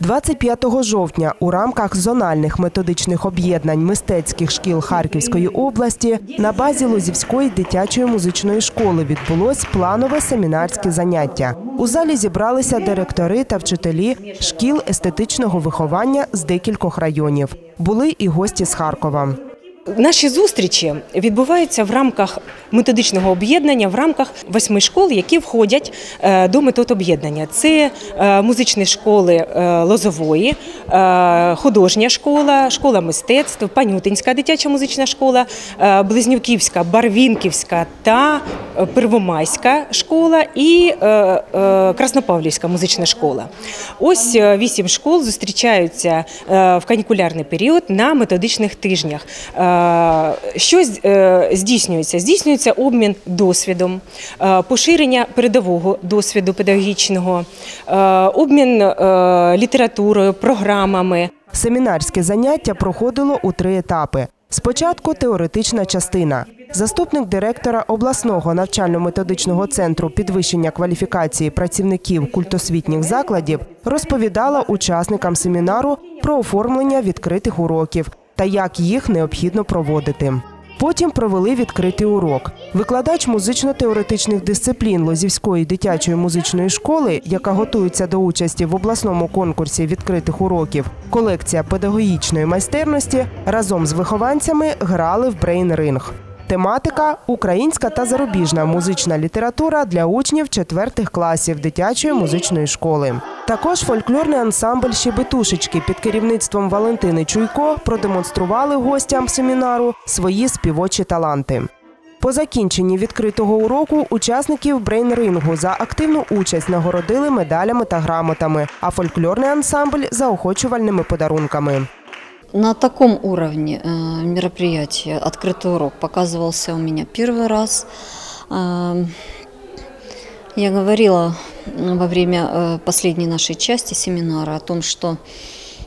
25 жовтня у рамках зональних методичних об'єднань мистецьких шкіл Харківської області на базі Лозівської дитячої музичної школи відбулось планове семінарське заняття. У залі зібралися директори та вчителі шкіл естетичного виховання з декількох районів. Були і гості з Харкова. Наші зустрічі відбуваються в рамках методичного об'єднання, в рамках восьми школ, які входять е, до метод об'єднання. Це е, музичні школи е, Лозової, художня школа, школа мистецтв, Панютинська дитяча музична школа, Близнюківська, Барвінківська та Первомайська школа і Краснопавлівська музична школа. Ось вісім школ зустрічаються в канікулярний період на методичних тижнях. Е, Що е, здійснюється? Здійснюється обмін досвідом, е, поширення передового досвіду педагогічного, обмін літературою, програмами. Семінарське заняття проходило у три етапи. Спочатку теоретична частина. Заступник директора обласного навчально-методичного центру підвищення кваліфікації працівників культосвітніх закладів розповідала учасникам семінару про оформлення відкритих уроків та як їх необхідно проводити. Потім провели відкритий урок. Викладач музично-теоретичних дисциплін Лозівської дитячої музичної школи, яка готується до участі в обласному конкурсі відкритих уроків, колекція педагогічної майстерності разом з вихованцями грали в брейн-ринг. Тематика українська та зарубіжна музична література для учнів четвертих класів дитячої музичної школи. Також фольклорний ансамбль Щебетушечки під керівництвом Валентини Чуйко продемонстрували гостям семінару свої співочі таланти. По закінченні відкритого уроку учасників брейн-рингу за активну участь нагородили медалями та грамотами, а фольклорний ансамбль заохочувальними подарунками. На таком уровне э, мероприятия открытый урок показывался у меня первый раз. Э, Я говорила во время э, последней нашей части семинара о том, что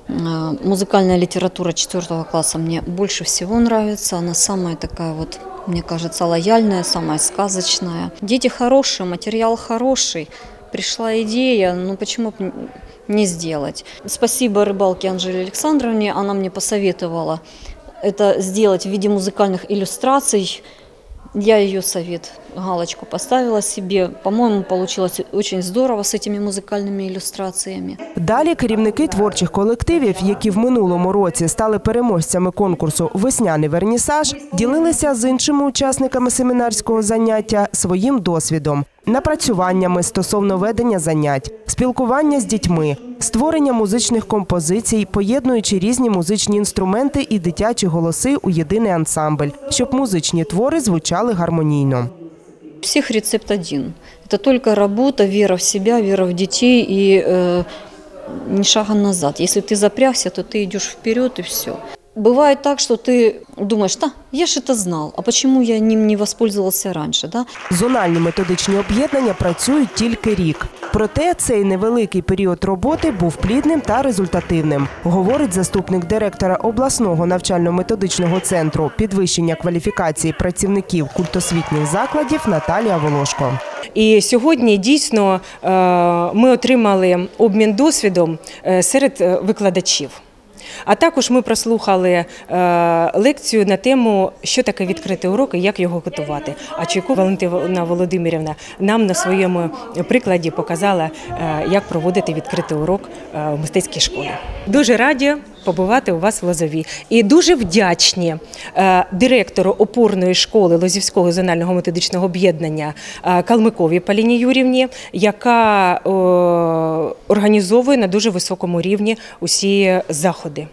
музыкальная литература четвертого класса мне больше всего нравится. Она самая такая вот, мне кажется, лояльная, самая сказочная. Дети хорошие, материал хороший. Пришла идея, ну почему бы не сделать. Спасибо рыбалке Анжеле Александровне, она мне посоветовала это сделать в виде музыкальных иллюстраций. Я ее совет, галочку поставила себе. По-моему, получилось очень здорово с этими музыкальными иллюстрациями. Далі керівники творчих колективів, які в минулому році стали переможцями конкурсу Весняний вернісаж, ділилися з іншими учасниками семінарського заняття своїм досвідом, напрацюваннями стосовно ведення занять, спілкування з дітьми, створення музичних композицій, поєднуючи різні музичні інструменти і дитячі голоси у єдиний ансамбль, щоб музичні твори звучали гармонійно. У всех рецепт один. Это только работа, вера в себя, вера в детей и э, ни шага назад. Если ты запрягся, то ты идешь вперед и все. Бывает так, что ты думаешь, да, я же это знал, а почему я ним не воспользовался раньше, да? Зональні методичні об'єднання працюють тільки рік. Проте цей невеликий період роботи був плідним та результативним, говорить заступник директора обласного навчально-методичного центру підвищення кваліфікації працівників культосвітніх закладів Наталія Волошко. І сьогодні дійсно е, ми отримали обмін досвідом е, серед е, викладачів. А також ми прослухали е, лекцію на тему, що таке відкритий урок і як його готувати. А Чайко Валентина Володимирівна нам на своєму прикладі показала, е, як проводити відкритий урок е, в мистецькій школі. Дуже раді побувати у вас в Лозові. І дуже вдячні е, директору опорної школи Лозівського зонального методичного об'єднання Калмикові Паліні Юрівні, яка е, організовує на дуже високому рівні усі заходи.